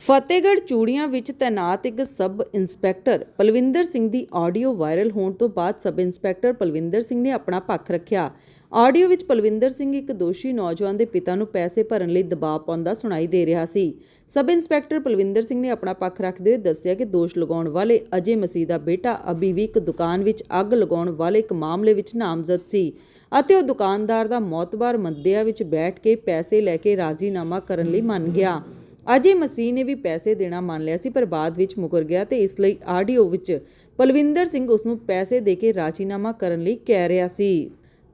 ਫਤਿਹਗੜ੍ਹ ਚੂੜੀਆਂ ਵਿੱਚ ਤੈਨਾਤ ਇੱਕ ਸਬ ਇੰਸਪੈਕਟਰ ਪਲਵਿੰਦਰ ਸਿੰਘ ਦੀ ਆਡੀਓ ਵਾਇਰਲ ਹੋਣ ਤੋਂ ਬਾਅਦ ਸਬ ਇੰਸਪੈਕਟਰ ਪਲਵਿੰਦਰ ਸਿੰਘ ਨੇ ਆਪਣਾ ਪੱਖ ਰੱਖਿਆ। ਆਡੀਓ ਵਿੱਚ ਪਲਵਿੰਦਰ ਸਿੰਘ ਇੱਕ ਦੋਸ਼ੀ ਨੌਜਵਾਨ ਦੇ ਪਿਤਾ ਨੂੰ ਪੈਸੇ ਭਰਨ ਲਈ ਦਬਾਅ ਪਾਉਂਦਾ ਸੁਣਾਈ ਦੇ ਰਿਹਾ ਸੀ। ਸਬ ਇੰਸਪੈਕਟਰ ਪਲਵਿੰਦਰ ਸਿੰਘ ਨੇ ਆਪਣਾ ਪੱਖ ਰੱਖਦੇ ਹੋਏ ਦੱਸਿਆ ਕਿ ਦੋਸ਼ ਲਗਾਉਣ ਵਾਲੇ ਅਜੇ ਮਸੀਹ ਦਾ ਬੇਟਾ ਅਭੀ ਵੀ ਇੱਕ ਦੁਕਾਨ ਵਿੱਚ ਅੱਗ ਲਗਾਉਣ ਵਾਲੇ ਇੱਕ ਮਾਮਲੇ ਵਿੱਚ ਨਾਮਜ਼ਦ ਸੀ ਅਤੇ ਉਹ ਦੁਕਾਨਦਾਰ ਦਾ ਮੌਤਬਾਰ ਮੰਦਿਆਂ ਵਿੱਚ ਬੈਠ ਕੇ ਪੈਸੇ ਲੈ ਕੇ ਰਾਜ਼ੀਨਾਮਾ ਕਰਨ ਲਈ ਮੰਨ ਗਿਆ। ਅਜੇ ਮਸੀਹ ਨੇ ਵੀ ਪੈਸੇ ਦੇਣਾ ਮੰਨ ਲਿਆ ਸੀ ਪਰ ਬਾਅਦ ਵਿੱਚ ਮੁਕਰ ਗਿਆ ਤੇ ਇਸ ਲਈ ਆਡੀਓ ਵਿੱਚ ਪਲਵਿੰਦਰ ਸਿੰਘ ਉਸ ਨੂੰ ਪੈਸੇ ਦੇ ਕੇ ਰਾਜ਼ੀਨਾਮਾ ਕਰਨ ਲਈ ਕਹਿ ਰਿਹਾ ਸੀ।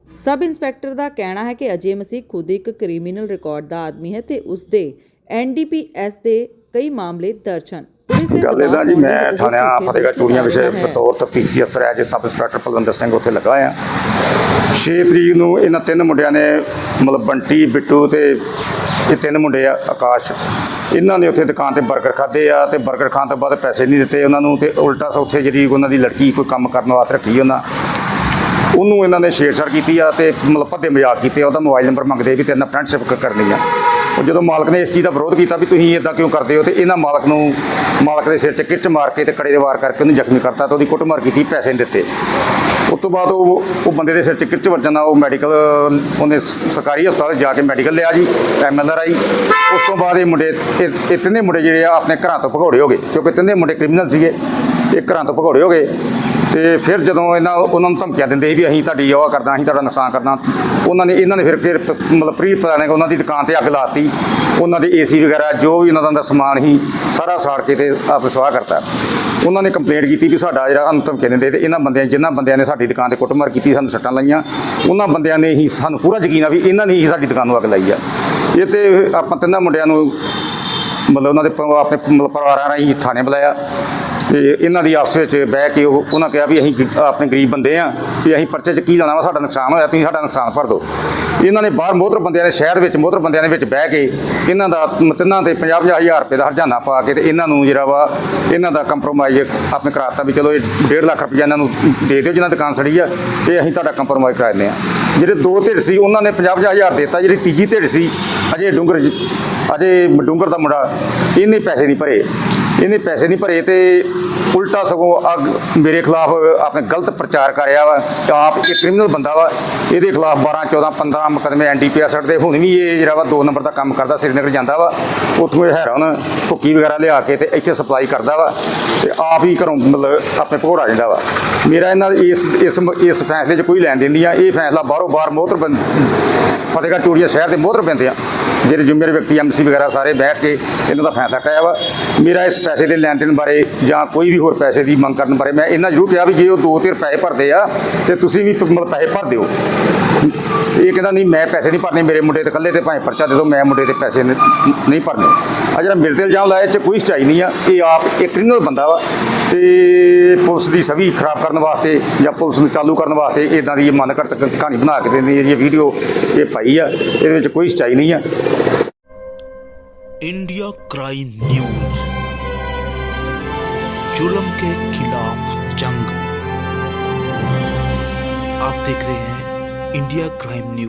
ਸਬ ਇੰਸਪੈਕਟਰ ਦਾ ਕਹਿਣਾ ਹੈ ਕਿ ਅਜੇ ਮਸੀਹ ਖੁਦ ਇੱਕ ਕ੍ਰਿਮੀਨਲ ਰਿਕਾਰਡ ਦਾ ਆਦਮੀ ਹੈ ਤੇ ਉਸ ਦੇ ਐਨਡੀਪੀਐਸ ਦੇ ਕਈ ਮਾਮਲੇ ਦਰਜ ਹਨ। ਗੱਲ ਇਹਦਾ ਜੀ ਮੈਂ ਪਾਉਣ ਦੀ ਥਾਣਾ ਉਹ ਝੂਠੇ ਫਤਿਹਗੜ੍ਹ ਚੂੜੀਆਂ ਹੈ। ਬਤੌਰ ਤਫਤੀਸ਼ੀ ਅਫਸਰ ਹੈ ਜੇ ਸਬ ਇੰਸਪੈਕਟਰ ਪਲਵਿੰਦਰ ਸਿੰਘ ਉੱਥੇ ਲੱਗਾ ਆ 6 ਤਰੀਕ ਨੂੰ ਇਹਨਾਂ ਤਿੰਨ ਮੁੰਡਿਆਂ ਨੇ ਮਤਲਬ ਬੰਟੀ ਬਿੱਟੂ ਤੇ ਇਹ ਤਿੰਨ ਮੁੰਡੇ ਆ ਆਕਾਸ਼ ਇਹਨਾਂ ਨੇ ਉੱਥੇ ਦੁਕਾਨ ਤੇ 버ਗਰ ਖਾਦੇ ਆ ਤੇ 버ਗਰ ਖਾਣ ਤੋਂ ਬਾਅਦ ਪੈਸੇ ਨਹੀਂ ਦਿੱਤੇ ਉਹਨਾਂ ਨੂੰ ਤੇ ਉਲਟਾ ਸਾ ਉੱਥੇ ਜਿਹੜੀ ਉਹਨਾਂ ਦੀ ਲੜਕੀ ਕੋਈ ਕੰਮ ਕਰਨ ਵਾਸਤੇ ਰੱਖੀ ਉਹਨਾਂ, ਉਹਨੂੰ ਇਹਨਾਂ ਨੇ ਛੇੜਛਾੜ ਕੀਤੀ ਆ ਤੇ ਮਤਲਬ ਭੱਦੇ ਮਜ਼ਾਕ ਕੀਤੇ ਉਹਦਾ ਮੋਬਾਈਲ ਨੰਬਰ ਮੰਗਦੇ ਵੀ ਤੇਰੇ ਨਾਲ ਫਰੈਂਡਸ਼ਿਪ ਕਰਨੀ ਆ। ਉਹ ਜਦੋਂ ਮਾਲਕ ਨੇ ਇਸ ਚੀਜ਼ ਦਾ ਵਿਰੋਧ ਕੀਤਾ ਵੀ ਤੁਸੀਂ ਇਦਾਂ ਕਿਉਂ ਕਰਦੇ ਹੋ ਤੇ ਇਹਨਾਂ ਮਾਲਕ ਨੂੰ, ਮਾਲਕ ਦੇ ਸਿਰ 'ਚ ਕਿਰਚ ਮਾਰ ਕੇ ਤੇ ਕੜੇ ਦੇ ਵਾਰ ਕਰਕੇ ਉਹਨੂੰ ਜ਼ਖਮੀ ਕਰਤਾ ਤੇ ਉਹਦੀ ਕੁੱਟਮਾਰ ਕੀਤੀ, ਪੈਸੇ ਨਹੀਂ ਦਿੱਤੇ। ਉਸ ਤੋਂ ਬਾਅਦ ਉਹ ਉਹ ਬੰਦੇ ਦੇ ਸਿਰ 'ਚ ਕਿਰਚ ਵੱਜਣ ਨਾਲ ਉਹ ਮੈਡੀਕਲ ਉਹਨੇ ਸ- ਸਰਕਾਰੀ ਹਸਪਤਾਲ ਜਾ ਕੇ ਮੈਡੀਕਲ ਲਿਆ ਜੀ ਐਮਐਲਆਰ ਆਈ। ਉਸ ਤੋਂ ਬਾਅਦ ਇਹ ਮੁੰਡੇ, ਇਹ ਇਹ ਤਿੰਨੇ ਮੁੰਡੇ ਜਿਹੜੇ ਆ ਆਪਣੇ ਘਰਾਂ ਤੋਂ ਭਗੌੜੇ ਹੋ ਗਏ, ਕਿਉਂਕਿ ਤਿੰਨੇ ਮੁੰਡੇ ਕ੍ਰਿਮੀਨਲ ਸੀਗੇ। ਇਹ ਘਰਾਂ ਤੋਂ ਭਗੌੜੇ ਹੋ ਗਏ। ਤੇ ਫਿਰ ਜਦੋਂ ਇਹਨਾਂ, ਉਹਨਾਂ ਨੂੰ ਧਮਕੀਆਂ ਦਿੰਦੇ ਸੀ ਵੀ ਅਸੀਂ ਤੁਹਾਡੀ ਉਹ ਕਰਦਾ, ਅਸੀਂ ਤੁਹਾਡਾ ਨੁਕਸਾਨ ਕਰਨਾ ਉਹਨਾਂ ਨੇ, ਇਹਨਾਂ ਨੇ ਫਿਰ ਫਿਰ ਪ- ਮਤਲਬ ਪ੍ਰੀਤ ਪਤਾ ਨਹੀਂ ਉਹਨਾਂ ਦੀ ਦੁਕਾਨ ਤੇ ਅੱਗ ਲਾਤੀ ਉਹਨਾਂ ਦੇ ਏਸੀ ਵਗੈਰਾ, ਜੋ ਵੀ ਉਹਨਾਂ ਦਾ ਅੰਦਰ ਸਮਾਨ ਸੀ, ਸਾਰਾ ਸਾੜ ਕੇ ਤੇ ਆਪ ਸਵਾਹ ਕਰਤਾ। ਉਹਨਾਂ ਨੇ ਕੰਪਲੇਂਟ ਕੀਤੀ ਵੀ ਸਾਡਾ ਜਿਹੜਾ ਸਾਨੂੰ ਧਮਕੀਆਂ ਦਿੰਦੇ ਤੇ ਇਹਨਾਂ ਬੰਦਿਆਂ ਜਿਨ੍ਹਾਂ ਬੰਦਿਆਂ ਨੇ ਸਾਡੀ ਦੁਕਾਨ ਤੇ ਕੁੱਟਮਾਰ ਕੀਤੀ, ਸਾਨੂੰ ਸੱਟਾਂ ਲਾਈਆਂ। ਉਹਨਾਂ ਬੰਦਿਆਂ ਨੇ ਹੀ ਸਾਨੂੰ ਪੂਰਾ ਯਕੀਨ ਆ ਵੀ ਇਹਨਾਂ ਨੇ ਹੀ ਸਾਡੀ ਦੁਕਾਨ ਨੂੰ ਅੱਗ ਲਾਈ ਆ। ਇਹ ਤੇ ਆਪਾਂ ਤਿੰਨਾਂ ਮੁੰਡਿਆਂ ਨੂੰ ਮਤਲਬ ਉਹਨਾਂ ਦੇ ਆਪਣੇ ਮਤਲਬ ਪਰਿਵਾਰਾਂ ਰਾਹੀਂ ਥਾਣੇ ਬੁਲਾਇਆ। ਤੇ ਇਹਨਾਂ ਦੀ ਆਪਸ ਵਿੱਚ ਬਹਿ ਕੇ ਉਹ, ਉਹਨਾਂ ਕਿਹਾ ਵੀ ਅਸੀਂ ਆਪਣੇ ਗਰੀਬ ਬੰਦੇ ਆ, ਵੀ ਅਸੀਂ ਪਰਚੇ 'ਚ ਕੀ ਲਾਣਾ ਵਾ, ਸਾਡਾ ਨੁਕਸਾਨ ਹੋਇਆ, ਤੁਸੀਂ ਸਾਡਾ ਨੁਕਸਾਨ ਭਰ ਦਿਓ। ਇਹਨਾਂ ਨੇ ਬਾਹਰ ਮੋਹਤਰ ਬੰਦਿਆਂ ਦੇ ਸ਼ਹਿਰ ਵਿੱਚ ਮੋਹਤਰ ਬੰਦਿਆਂ ਦੇ ਵਿੱਚ ਬਹਿ ਕੇ ਇਹਨਾਂ ਦਾ ਮ- ਤਿੰਨਾਂ ਤੇ 50 ਹਜ਼ਾਰ ਰੁਪਏ ਦਾ ਹਰਜਾਨਾ ਪਾ ਕੇ ਤੇ ਇਹਨਾਂ ਨੂੰ ਜਿਹੜਾ ਵਾ, ਇਹਨਾਂ ਦਾ ਕੰਪਰੋਮਾਈਜ਼ ਆਪਣੇ ਕਰਾਤਾ ਵੀ ਚਲੋ ਇਹ 1.5 ਲੱਖ ਰੁਪਏ ਇਹਨਾਂ ਨੂੰ ਦੇ ਦਿਓ ਜਿਹਨਾਂ ਦੁਕਾਨ ਸੜੀ ਆ, ਤੇ ਅਸੀਂ ਤੁਹਾਡਾ ਕੰਪਰੋਮਾਈਜ਼ ਕਰਾ ਦਿੰਦੇ ਆ। ਜਿਹੜੇ ਦੋ ਧਿਰ ਸੀ, ਉਹਨਾਂ ਨੇ 50 ਹਜ਼ਾਰ ਦਿੱਤਾ, ਜਿਹੜੀ ਤੀਜੀ ਧਿਰ ਸੀ, ਅਜੇ ਡੂੰਗਰ ਜ- ਅਜੇ ਡੂੰਗਰ ਦਾ ਮੁੰਡਾ ਇਹਨੇ ਪੈਸੇ ਨਹੀਂ ਭਰੇ। ਇਹਨੇ ਪੈਸੇ ਨਹੀਂ ਭਰੇ ਤੇ ਉਲਟਾ ਸਗੋਂ ਅੱਗ ਮੇਰੇ ਖਿਲਾਫ ਆਪਣੇ ਗਲਤ ਪ੍ਰਚਾਰ ਕਰ ਰਿਹਾ ਵਾ ਕਿ ਆਪ ਇਹ ਕ੍ਰਿਮੀਨਲ ਬੰਦਾ ਵਾ, ਇਹਦੇ ਖਿਲਾਫ 12 14 15 ਮੁਕਦਮੇ ਐਨਡੀਪੀਐਸ ਦੇ ਹੁਣ ਵੀ ਇਹ ਜਿਹੜਾ ਵਾ 2 ਨੰਬਰ ਦਾ ਕੰਮ ਕਰਦਾ, ਸ੍ਰੀਨਗਰ ਜਾਂਦਾ ਵਾ, ਉੱਥੋਂ ਇਹ ਹੈਰਾਨ ਭੁੱਕੀ ਵਗੈਰਾ ਲਿਆ ਕੇ ਤੇ ਇੱਥੇ ਸਪਲਾਈ ਕਰਦਾ ਵਾ ਤੇ ਆਪ ਹੀ ਘਰੋਂ ਮਤਲਬ ਆਪਣੇ ਭੋੜਾ ਜਾਂਦਾ ਵਾ। ਮੇਰਾ ਇਹਨਾਂ ਇਸ ਇਸ ਇਸ ਫੈਸਲੇ 'ਚ ਕੋਈ ਲੈਣ ਦੇਣ ਨਹੀਂ ਆ, ਇਹ ਫੈਸਲਾ ਬਾਹਰੋਂ ਬਾਹਰ ਮੋਹਤਰ ਬੰਦ ਫਤਿਹਗੜ੍ਹ ਚੂੜੀਆ ਸ਼ਹਿਰ ਦੇ ਮੋਹਤਰ ਪੈਂਦੇ ਆ। ਜਿਹੜੇ ਜ਼ਿੰਮੇਵਾਰ ਵਿਅਕਤੀ ਐਮਸੀ ਵਗੈਰਾ ਸਾਰੇ ਬੈਠ ਕੇ ਇਹਨਾਂ ਦਾ ਫੈਸਲਾ ਕਰਾਇਆ ਵਾ। ਮੇਰਾ ਇਸ ਪੈਸੇ ਦੇ ਲੈਣ ਦੇਣ ਬਾਰੇ ਜਾਂ ਕੋਈ ਵੀ ਹੋਰ ਪੈਸੇ ਦੀ ਮੰਗ ਕਰਨ ਬਾਰੇ ਮੈਂ ਇਹਨਾਂ ਜ਼ਰੂਰ ਕਿਹਾ ਵੀ ਜੇ ਉਹ ਦੋ ਤਿਰ ਪੈਸੇ ਭਰਦੇ ਆ, ਤੇ ਤੁਸੀਂ ਵੀ ਪ- ਮਤਲਬ ਪੈਸੇ ਭਰ ਦਿਓ। ਇਹ ਕਹਿੰਦਾ, ਨਹੀਂ, ਮੈਂ ਪੈਸੇ ਨਹੀਂ ਭਰਨੇ, ਮੇਰੇ ਮੁੰਡੇ ਤੇ ਇਕੱਲੇ ਤੇ ਭਾਵੇਂ ਪਰਚਾ ਦੇ ਦਿਓ, ਮੈਂ ਮੁੰਡੇ ਤੇ ਪੈਸੇ ਨਹੀਂ ਭਰਨੇ। ਆ ਜਿਹੜਾ ਮੇਰੇ ਤੇ ਇਲਜ਼ਾਮ ਲਾਇਆ ਇਹ 'ਚ ਕੋਈ ਸਚਾਈ ਨਹੀਂ ਆ। ਇਹ ਆਪ ਇੱਕ ਕ੍ਰਿਮੀਨਲ ਬੰਦਾ ਵਾ। ਤੇ ਪੁਲਿਸ ਦੀ ਛਵੀ ਖਰਾਬ ਕਰਨ ਵਾਸਤੇ ਜਾਂ ਪੁਲਿਸ ਨੂੰ ਚਾਲੂ ਕਰਨ ਵਾਸਤੇ ਇਦਾਂ ਦੀ ਇਹ ਮਨ ਘੜਤ ਕਹਾਣੀ ਬਣਾ ਕੇ ਦਿੰਦੀ ਹੈ ਇਹ ਵੀਡੀਓ ਇਹ ਪਾਈ ਆ ਇਹਦੇ ਵਿੱਚ ਕੋਈ ਸਚਾਈ ਨਹੀਂ ਆ इंडिया क्राइम न्यूज जुल्म के खिलाफ जंग आप देख रहे हैं इंडिया क्राइम न्यूज